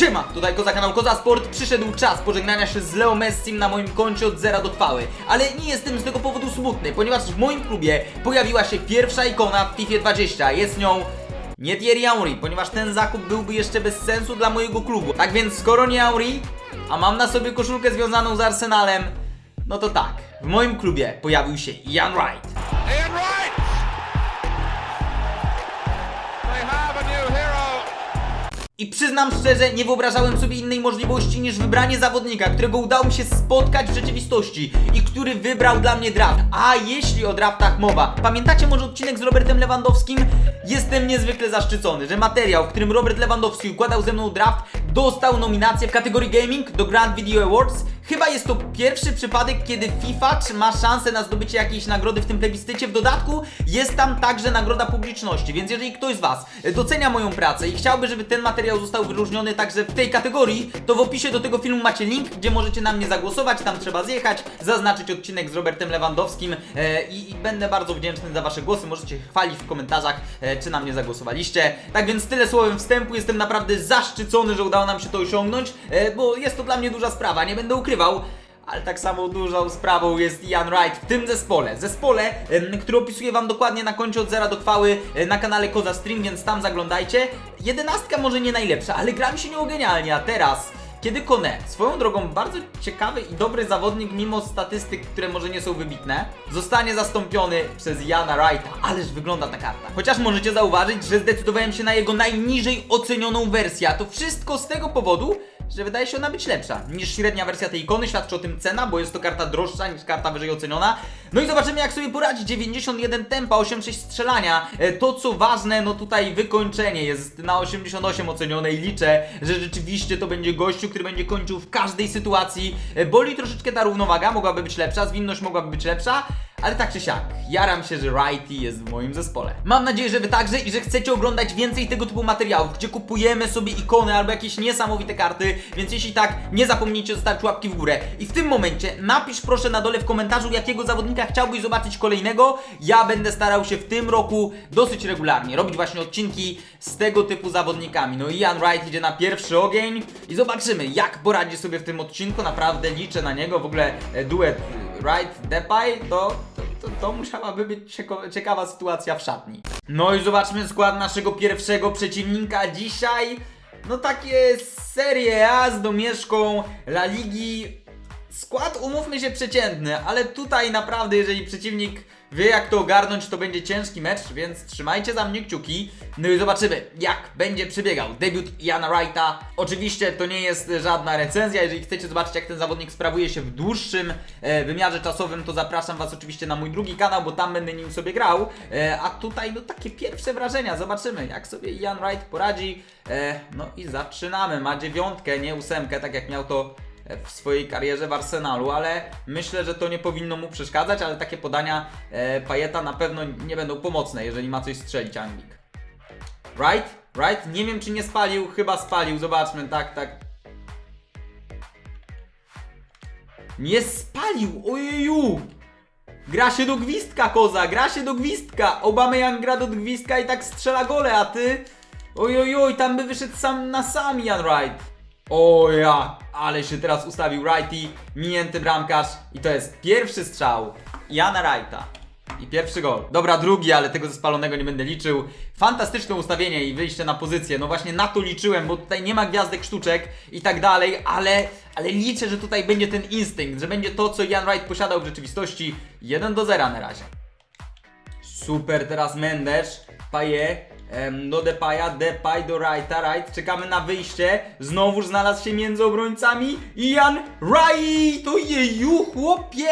Siema, tutaj Koza kanał Koza Sport. Przyszedł czas pożegnania się z Leo Messim na moim koncie od zera do chwały. Ale nie jestem z tego powodu smutny, ponieważ w moim klubie pojawiła się pierwsza ikona w FIFA 20. Jest nią nie Thierry Henry, ponieważ ten zakup byłby jeszcze bez sensu dla mojego klubu. Tak więc skoro nie Henry, a mam na sobie koszulkę związaną z Arsenalem, no to tak, w moim klubie pojawił się Ian Wright. Ian Wright! I przyznam szczerze, nie wyobrażałem sobie innej możliwości niż wybranie zawodnika, którego udało mi się spotkać w rzeczywistości i który wybrał dla mnie draft. A jeśli o draftach mowa, pamiętacie może odcinek z Robertem Lewandowskim? Jestem niezwykle zaszczycony, że materiał, w którym Robert Lewandowski układał ze mną draft, dostał nominację w kategorii gaming do Grand Video Awards. Chyba jest to pierwszy przypadek, kiedy FIFA ma szansę na zdobycie jakiejś nagrody w tym plebiscycie. W dodatku jest tam także nagroda publiczności, więc jeżeli ktoś z Was docenia moją pracę i chciałby, żeby ten materiał został wyróżniony także w tej kategorii, to w opisie do tego filmu macie link, gdzie możecie na mnie zagłosować. Tam trzeba zjechać, zaznaczyć odcinek z Robertem Lewandowskim e, i, i będę bardzo wdzięczny za Wasze głosy. Możecie chwalić w komentarzach, e, czy na mnie zagłosowaliście. Tak więc tyle słowem wstępu. Jestem naprawdę zaszczycony, że udało nam się to osiągnąć, e, bo jest to dla mnie duża sprawa, nie będę ukrywał. Ale tak samo dużą sprawą jest Ian Wright w tym zespole. Zespole, który opisuję wam dokładnie na koncie od zera do chwały na kanale Koza Stream, więc tam zaglądajcie. Jedenastka może nie najlepsza, ale gra mi się nią genialnie, a teraz... Kiedy Kone, swoją drogą bardzo ciekawy i dobry zawodnik, mimo statystyk, które może nie są wybitne, zostanie zastąpiony przez Jana Wrighta. Ależ wygląda ta karta. Chociaż możecie zauważyć, że zdecydowałem się na jego najniżej ocenioną wersję, a to wszystko z tego powodu, że wydaje się ona być lepsza niż średnia wersja tej ikony, świadczy o tym cena, bo jest to karta droższa niż karta wyżej oceniona. No i zobaczymy jak sobie poradzi, 91 tempa, 8,6 strzelania, E, to co ważne, no tutaj wykończenie jest na 88 ocenione i liczę, że rzeczywiście to będzie gościu, który będzie kończył w każdej sytuacji. E, Boli troszeczkę ta równowaga, mogłaby być lepsza, zwinność mogłaby być lepsza, ale tak czy siak, jaram się, że Righty jest w moim zespole. Mam nadzieję, że wy także i że chcecie oglądać więcej tego typu materiałów, gdzie kupujemy sobie ikony albo jakieś niesamowite karty, więc jeśli tak, nie zapomnijcie zostawić łapki w górę. I w tym momencie napisz proszę na dole w komentarzu, jakiego zawodnika chciałbyś zobaczyć kolejnego. Ja będę starał się w tym roku dosyć regularnie robić właśnie odcinki z tego typu zawodnikami. No i Ian Wright idzie na pierwszy ogień i zobaczymy, jak poradzi sobie w tym odcinku. Naprawdę liczę na niego. W ogóle e, duet e, Wright Depay to, to, to, musiałaby być ciekawa sytuacja w szatni. No i zobaczmy skład naszego pierwszego przeciwnika dzisiaj. No takie Serie A z domieszką La Ligi. Skład, umówmy się, przeciętny, ale tutaj naprawdę, jeżeli przeciwnik wie jak to ogarnąć, to będzie ciężki mecz, więc trzymajcie za mnie kciuki. No i zobaczymy, jak będzie przebiegał debiut Jana Wrighta. Oczywiście to nie jest żadna recenzja, jeżeli chcecie zobaczyć jak ten zawodnik sprawuje się w dłuższym e, wymiarze czasowym, to zapraszam was oczywiście na mój drugi kanał, bo tam będę nim sobie grał. E, a tutaj no takie pierwsze wrażenia, zobaczymy jak sobie Ian Wright poradzi. E, no i zaczynamy, ma dziewiątkę, nie ósemkę, tak jak miał to w swojej karierze w Arsenalu, ale myślę, że to nie powinno mu przeszkadzać, ale takie podania e, Pajeta na pewno nie będą pomocne, jeżeli ma coś strzelić Anglik. Right? Right? Nie wiem czy nie spalił, chyba spalił, zobaczmy, tak, tak. Nie spalił, ojeju! Gra się do gwizdka, koza, gra się do gwizdka! Obama gra do gwizdka i tak strzela gole, a ty? Ojojoj, tam by wyszedł sam na sam Jan Wright. O ja, ale się teraz ustawił Righty, minięty bramkarz i to jest pierwszy strzał Jana Wrighta. I pierwszy gol. Dobra, drugi, ale tego ze spalonego nie będę liczył. Fantastyczne ustawienie i wyjście na pozycję. No właśnie na to liczyłem, bo tutaj nie ma gwiazdek sztuczek i tak dalej, ale, ale liczę, że tutaj będzie ten instynkt, że będzie to, co Jan Wright posiadał w rzeczywistości. 1 do 0 na razie. Super, teraz Mendes, Paye, em, do Depaya, Depay do Wrighta, Wright, czekamy na wyjście, znowuż znalazł się między obrońcami, Ian Wright, ojeju, chłopie!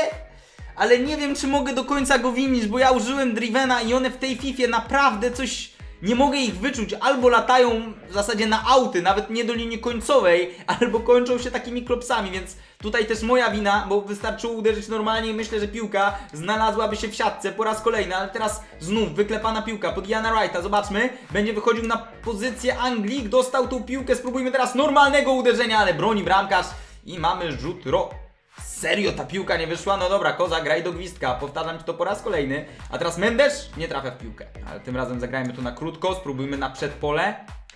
Ale nie wiem, czy mogę do końca go winić, bo ja użyłem Drivena i one w tej Fifie naprawdę coś... Nie mogę ich wyczuć, albo latają w zasadzie na auty, nawet nie do linii końcowej, albo kończą się takimi klopsami, więc tutaj też moja wina, bo wystarczyło uderzyć normalnie i myślę, że piłka znalazłaby się w siatce po raz kolejny, ale teraz znów wyklepana piłka pod Jana Wrighta, zobaczmy, będzie wychodził na pozycję Anglik, dostał tą piłkę, spróbujmy teraz normalnego uderzenia, ale broni bramkarz i mamy rzut ro... Serio, ta piłka nie wyszła? No dobra, Koza, graj do gwizdka. Powtarzam ci to po raz kolejny. A teraz Mendes nie trafia w piłkę. Ale tym razem zagrajmy to na krótko. Spróbujmy na przedpole.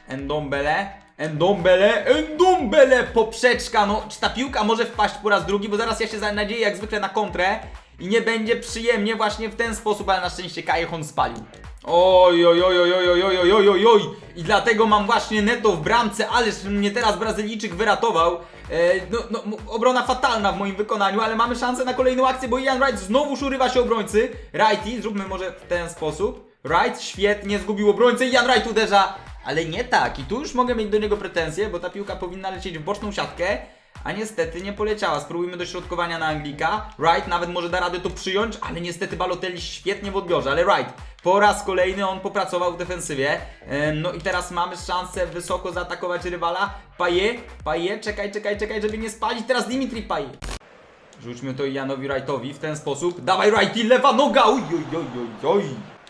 Endombele. Endombele, Endombele, poprzeczka, no czy ta piłka może wpaść po raz drugi, bo zaraz ja się nadzieję jak zwykle na kontrę i nie będzie przyjemnie właśnie w ten sposób, ale na szczęście Kajechon spalił. Oj, oj, oj, oj, oj, oj, oj, oj, oj. I dlatego mam właśnie Neto w bramce, ależ mnie teraz Brazylijczyk wyratował. E, no, no, obrona fatalna w moim wykonaniu, ale mamy szansę na kolejną akcję, bo Ian Wright znowu urywa się obrońcy. Righty, zróbmy może w ten sposób. Wright świetnie zgubił obrońcę, Ian Wright uderza, ale nie tak. I tu już mogę mieć do niego pretensje, bo ta piłka powinna lecieć w boczną siatkę. A niestety nie poleciała. Spróbujmy dośrodkowania na Anglika. Wright nawet może da radę to przyjąć, ale niestety Balotelli świetnie w odbiorze. Ale Wright po raz kolejny on popracował w defensywie. Em, No i teraz mamy szansę wysoko zaatakować rywala. Paje, Paje, czekaj, czekaj, czekaj, żeby nie spalić. Teraz Dimitri Paje. Rzućmy to Janowi Wrightowi w ten sposób. Dawaj Wrighty, lewa noga! Oj, oj, oj, oj.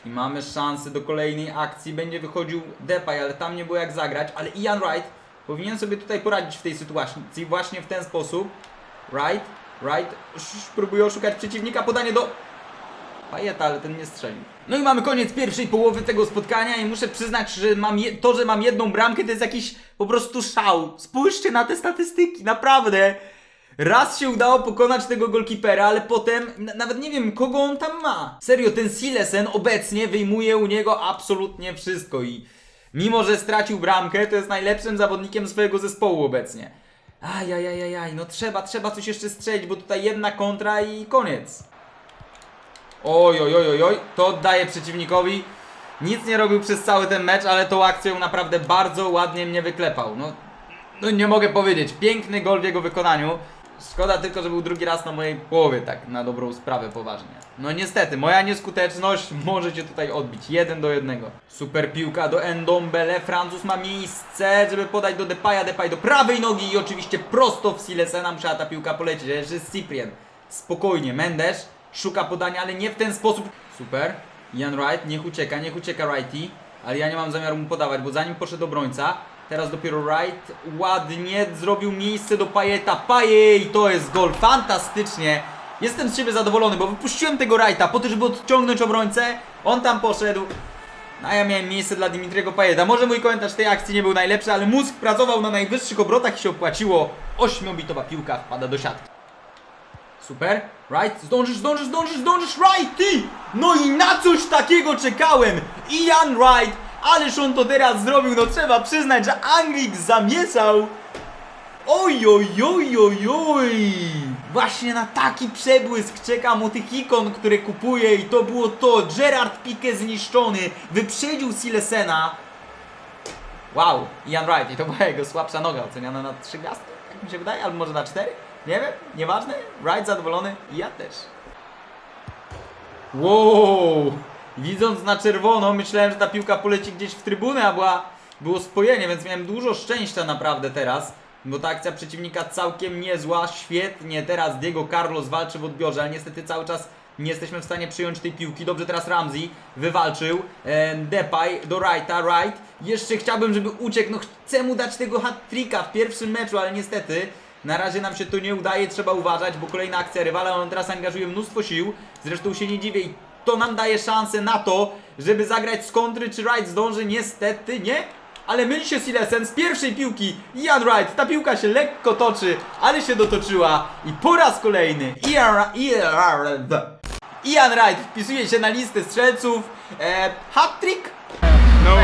I mamy szansę do kolejnej akcji. Będzie wychodził Depay, ale tam nie było jak zagrać. Ale Ian Wright powinien sobie tutaj poradzić w tej sytuacji właśnie w ten sposób. Wright, Wright próbuje oszukać przeciwnika. Podanie do Pajeta, ale ten nie strzelił. No i mamy koniec pierwszej połowy tego spotkania i muszę przyznać, że mam je, to, że mam jedną bramkę, to jest jakiś po prostu szał. Spójrzcie na te statystyki, naprawdę. Raz się udało pokonać tego golkipera, ale potem nawet nie wiem, kogo on tam ma. Serio, ten Silesen obecnie wyjmuje u niego absolutnie wszystko i mimo, że stracił bramkę, to jest najlepszym zawodnikiem swojego zespołu obecnie. Ajajajajaj, no trzeba, trzeba coś jeszcze strzelić, bo tutaj jedna kontra i koniec. Oj, oj, oj, oj, to oddaję przeciwnikowi. Nic nie robił przez cały ten mecz, ale tą akcją naprawdę bardzo ładnie mnie wyklepał. No, no nie mogę powiedzieć, piękny gol w jego wykonaniu. Szkoda tylko, że był drugi raz na mojej połowie, tak na dobrą sprawę poważnie. No niestety, moja nieskuteczność może cię tutaj odbić. Jeden do jednego. Super piłka do Endombele. Francuz ma miejsce, żeby podać do Depaya. Depay do prawej nogi i oczywiście prosto w Silesena musiała ta piłka polecieć. Jeszcze jest Cyprian. Spokojnie, Mendes szuka podania, ale nie w ten sposób. Super. Ian Wright, niech ucieka, niech ucieka Righty. Ale ja nie mam zamiaru mu podawać, bo zanim poszedł obrońca, teraz dopiero Wright ładnie zrobił miejsce do Pajeta. Pajej, to jest gol, fantastycznie. Jestem z siebie zadowolony, bo wypuściłem tego Wrighta po to, żeby odciągnąć obrońcę. On tam poszedł. No a ja miałem miejsce dla Dimitriego Pajeta. Może mój komentarz tej akcji nie był najlepszy, ale mózg pracował na najwyższych obrotach i się opłaciło. Ośmiobitowa piłka wpada do siatki. Super, right? Zdążysz, zdążysz, zdążysz, zdążysz, right! No i na coś takiego czekałem! Ian Wright, ależ on to teraz zrobił, no trzeba przyznać, że Anglik zamieszał! Oj, oj, oj, oj, oj! Właśnie na taki przebłysk czekam u tych ikon, które kupuję i to było to. Gerard Pique zniszczony, wyprzedził Silesena. Wow, Ian Wright i to była jego słabsza noga, oceniana na 3 gwiazdki, tak mi się wydaje, albo może na 4? Nie wiem, nieważne. Wright zadowolony ja też. Wow! Widząc na czerwono, myślałem, że ta piłka poleci gdzieś w trybunę, a była, było spojenie, więc miałem dużo szczęścia naprawdę teraz. Bo ta akcja przeciwnika całkiem niezła, świetnie teraz Diego Carlos walczy w odbiorze, ale niestety cały czas nie jesteśmy w stanie przyjąć tej piłki. Dobrze teraz Ramsey wywalczył. Depay do Wrighta, Wright. Jeszcze chciałbym, żeby uciekł, no chcę mu dać tego hat-tricka w pierwszym meczu, ale niestety na razie nam się to nie udaje, trzeba uważać, bo kolejna akcja rywala, on teraz angażuje mnóstwo sił, zresztą się nie dziwię i to nam daje szansę na to, żeby zagrać z kontry, czy Wright zdąży, niestety nie, ale myli się Silesen z pierwszej piłki, Ian Wright, ta piłka się lekko toczy, ale się dotoczyła i po raz kolejny Ian, Ian, Ian Wright wpisuje się na listę strzelców, e, hat-trick? No.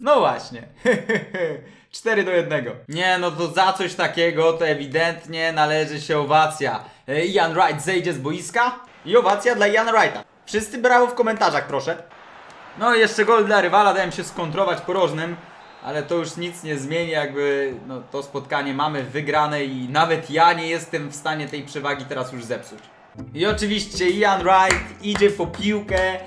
No właśnie. 4 do 1. Nie, no to za coś takiego to ewidentnie należy się owacja. E, Ian Wright zejdzie z boiska i owacja dla Iana Wrighta. Wszyscy brawo w komentarzach, proszę. No jeszcze gol dla rywala, dałem się skontrować porożnym, ale to już nic nie zmieni, jakby no, to spotkanie mamy wygrane i nawet ja nie jestem w stanie tej przewagi teraz już zepsuć. I oczywiście Ian Wright idzie po piłkę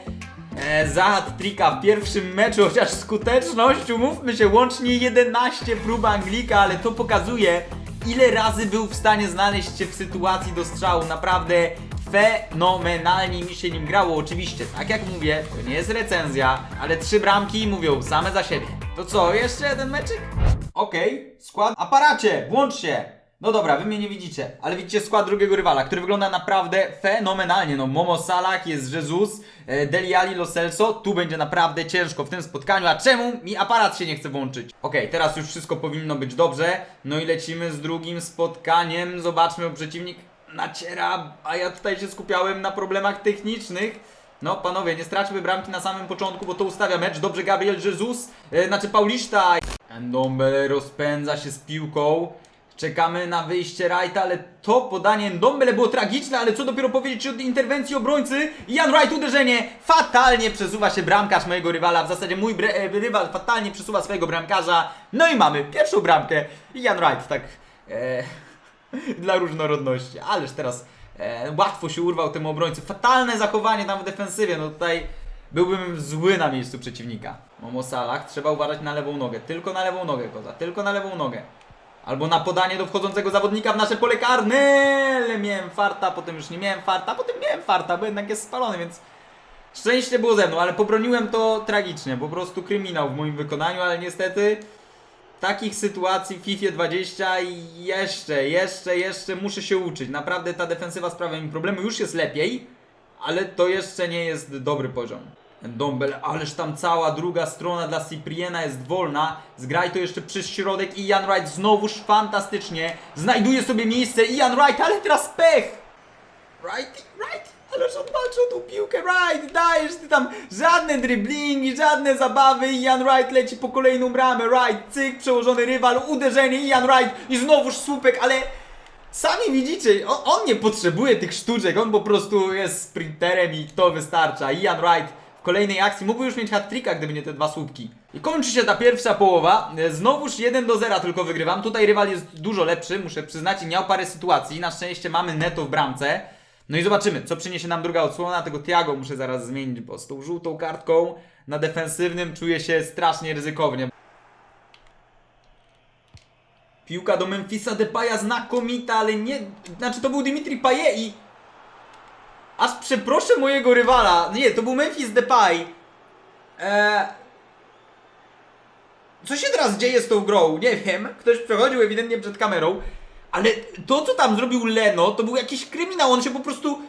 e, za hat-tricka w pierwszym meczu, chociaż skuteczność, umówmy się, łącznie 11 prób Anglika, ale to pokazuje ile razy był w stanie znaleźć się w sytuacji do strzału, naprawdę fenomenalnie mi się nim grało, oczywiście, tak jak mówię, to nie jest recenzja, ale trzy bramki mówią same za siebie. To co, jeszcze jeden meczyk? Okej, skład, aparacie, włącz się! No dobra, wy mnie nie widzicie, ale widzicie skład drugiego rywala, który wygląda naprawdę fenomenalnie. No, Momo Salah, jest Jesus, e, Deli Ali, Lo Celso. Tu będzie naprawdę ciężko w tym spotkaniu. A czemu mi aparat się nie chce włączyć? Okej, teraz już wszystko powinno być dobrze. No i lecimy z drugim spotkaniem. Zobaczmy, bo przeciwnik naciera, a ja tutaj się skupiałem na problemach technicznych. No, panowie, nie straćmy bramki na samym początku, bo to ustawia mecz. Dobrze, Gabriel Jesus, e, znaczy Paulista. Ndombele rozpędza się z piłką. Czekamy na wyjście Wrighta, ale to podanie Ndombele było tragiczne, ale co dopiero powiedzieć o interwencji obrońcy. Jan Wright uderzenie, fatalnie przesuwa się bramkarz mojego rywala, w zasadzie mój e, rywal fatalnie przesuwa swojego bramkarza. No i mamy pierwszą bramkę. Jan Wright tak e, dla różnorodności, ależ teraz e, łatwo się urwał temu obrońcy. Fatalne zachowanie tam w defensywie, no tutaj byłbym zły na miejscu przeciwnika. Momo Salah, trzeba uważać na lewą nogę, tylko na lewą nogę, koza, tylko na lewą nogę. Albo na podanie do wchodzącego zawodnika w nasze pole karne, ale miałem farta, potem już nie miałem farta, potem miałem farta, bo jednak jest spalony, więc szczęście było ze mną, ale pobroniłem to tragicznie, po prostu kryminał w moim wykonaniu, ale niestety takich sytuacji w FIFA 20 i jeszcze, jeszcze, jeszcze muszę się uczyć. Naprawdę ta defensywa sprawia mi problemu, już jest lepiej, ale to jeszcze nie jest dobry poziom. Dombel, ależ tam cała druga strona dla Cypriena jest wolna. Zgraj to jeszcze przez środek i Ian Wright znowuż fantastycznie znajduje sobie miejsce. Ian Wright, ale teraz pech! Wright, Wright, ależ on walczy o tą piłkę, Wright, dajesz ty tam żadne driblingi, żadne zabawy, Ian Wright leci po kolejną bramę, Wright, cyk, przełożony rywal, uderzenie, Ian Wright i znowuż słupek, ale sami widzicie, on, on nie potrzebuje tych sztuczek, on po prostu jest sprinterem i to wystarcza. Ian Wright kolejnej akcji mógłby już mieć hat-tricka, gdyby nie te dwa słupki. I kończy się ta pierwsza połowa, E, znowuż 1 do 0 tylko wygrywam, tutaj rywal jest dużo lepszy, muszę przyznać i miał parę sytuacji, na szczęście mamy neto w bramce. No i zobaczymy, co przyniesie nam druga odsłona. Tego Tiago muszę zaraz zmienić, bo z tą żółtą kartką na defensywnym czuję się strasznie ryzykownie. Piłka do Memphisa Depaya znakomita, ale nie... Znaczy to był Dimitri Payet i... Aż przeproszę mojego rywala. Nie, to był Memphis Depay. Eee... Co się teraz dzieje z tą grą? Nie wiem. Ktoś przechodził ewidentnie przed kamerą. Ale to, co tam zrobił Leno, to był jakiś kryminał. On się po prostu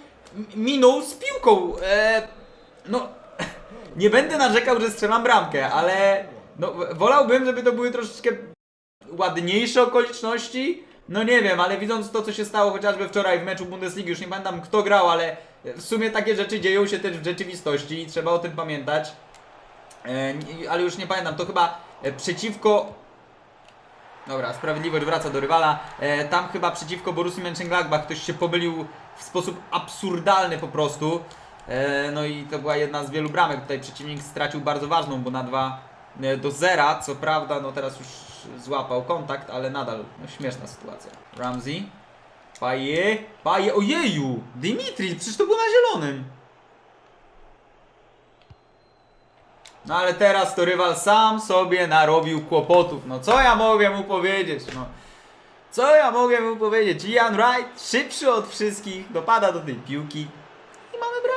minął z piłką. Eee, no, nie będę narzekał, że strzelam bramkę, ale no, wolałbym, żeby to były troszeczkę ładniejsze okoliczności. No nie wiem, ale widząc to, co się stało chociażby wczoraj w meczu Bundesligi, już nie pamiętam kto grał, ale w sumie takie rzeczy dzieją się też w rzeczywistości i trzeba o tym pamiętać. E, ale już nie pamiętam, to chyba e, przeciwko Dobra, Sprawiedliwość wraca do rywala. E, tam chyba przeciwko Borussii Mönchengladbach ktoś się pomylił w sposób absurdalny po prostu. E, no i to była jedna z wielu bramek. Tutaj przeciwnik stracił bardzo ważną, bo na 2 do zera. Co prawda, no teraz już złapał kontakt, ale nadal no, śmieszna sytuacja. Ramsey. Paje. Paje. Ojeju! Dimitri, przecież to było na zielonym. No ale teraz to rywal sam sobie narobił kłopotów. No co ja mogę mu powiedzieć? No. Co ja mogę mu powiedzieć? Ian Wright, szybszy od wszystkich, dopada do tej piłki i mamy bramkę.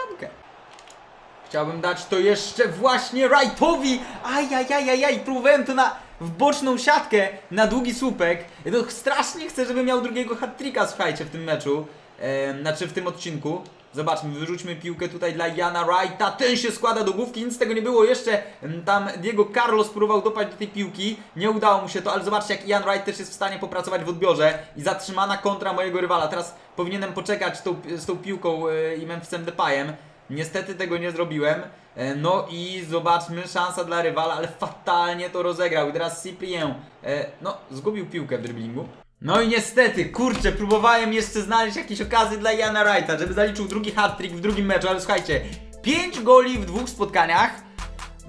Chciałbym dać to jeszcze właśnie Wrightowi. Ajajajajaj, próbowałem to na, w boczną siatkę, na długi słupek. No, strasznie chcę, żeby miał drugiego hat-tricka, słuchajcie, w tym meczu. Ehm, znaczy w tym odcinku. Zobaczmy, wyrzućmy piłkę tutaj dla Jana Wrighta. Ten się składa do główki, nic z tego nie było. Jeszcze tam Diego Carlos próbował dopaść do tej piłki. Nie udało mu się to, ale zobaczcie, jak Ian Wright też jest w stanie popracować w odbiorze. I zatrzymana kontra mojego rywala. Teraz powinienem poczekać tą, z tą piłką e, i Memphisem Depayem. Niestety tego nie zrobiłem. E, No i zobaczmy, szansa dla rywala, ale fatalnie to rozegrał. I teraz Cyprien, e, no, zgubił piłkę w driblingu. No i niestety, kurczę, próbowałem jeszcze znaleźć jakieś okazje dla Jana Wrighta, żeby zaliczył drugi hat-trick w drugim meczu, ale słuchajcie, 5 goli w dwóch spotkaniach,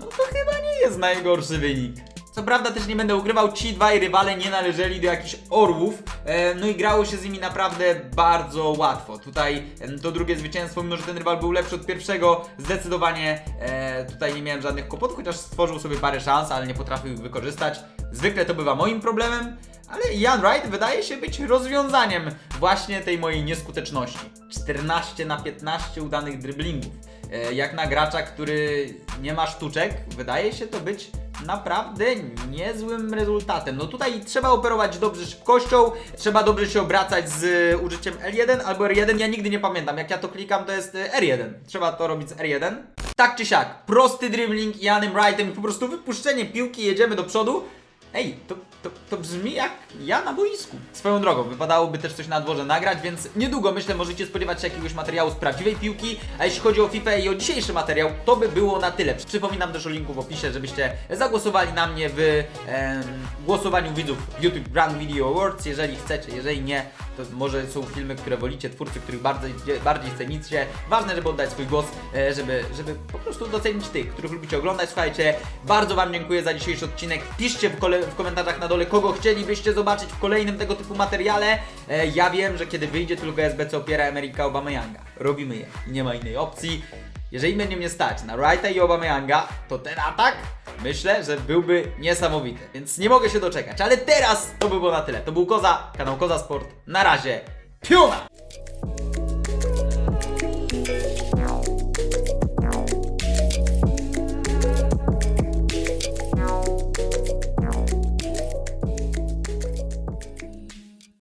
no to chyba nie jest najgorszy wynik. Co prawda też nie będę ukrywał, ci dwaj rywale nie należeli do jakichś orłów, e, no i grało się z nimi naprawdę bardzo łatwo. Tutaj to drugie zwycięstwo, mimo że ten rywal był lepszy od pierwszego, zdecydowanie e, tutaj nie miałem żadnych kłopotów, chociaż stworzył sobie parę szans, ale nie potrafił ich wykorzystać. Zwykle to bywa moim problemem, ale Ian Wright wydaje się być rozwiązaniem właśnie tej mojej nieskuteczności. 14 na 15 udanych dryblingów. E, Jak na gracza, który nie ma sztuczek, wydaje się to być naprawdę niezłym rezultatem. No tutaj trzeba operować dobrze szybkością, trzeba dobrze się obracać z y, użyciem L1 albo R1. Ja nigdy nie pamiętam, jak ja to klikam, to jest y, R1. Trzeba to robić z R1. Tak czy siak, prosty dribbling Janem Wrightem, po prostu wypuszczenie piłki, jedziemy do przodu. Ej, to, to, to brzmi jak ja na boisku. Swoją drogą, wypadałoby też coś na dworze nagrać, więc niedługo myślę możecie spodziewać się jakiegoś materiału z prawdziwej piłki. A jeśli chodzi o FIFA i o dzisiejszy materiał, to by było na tyle. Przypominam też o linku w opisie, żebyście zagłosowali na mnie w em, głosowaniu widzów YouTube Grand Video Awards, jeżeli chcecie. Jeżeli nie, to może są filmy, które wolicie, twórcy, których bardziej, bardziej cenicie. Ważne, żeby oddać swój głos, e, żeby, żeby po prostu docenić tych, których lubicie oglądać. Słuchajcie, bardzo Wam dziękuję za dzisiejszy odcinek. Piszcie w, kole- w komentarzach na dole, kogo chcielibyście zobaczyć w kolejnym tego typu materiale. E, ja wiem, że kiedy wyjdzie tylko SBC opiera Ameryka Obameyanga. Robimy je i nie ma innej opcji. Jeżeli będzie mnie stać na Wrighta i Obameyanga, to ten atak myślę, że byłby niesamowity. Więc nie mogę się doczekać. Ale teraz to by było na tyle. To był Koza, kanał Koza Sport. Na razie, piona!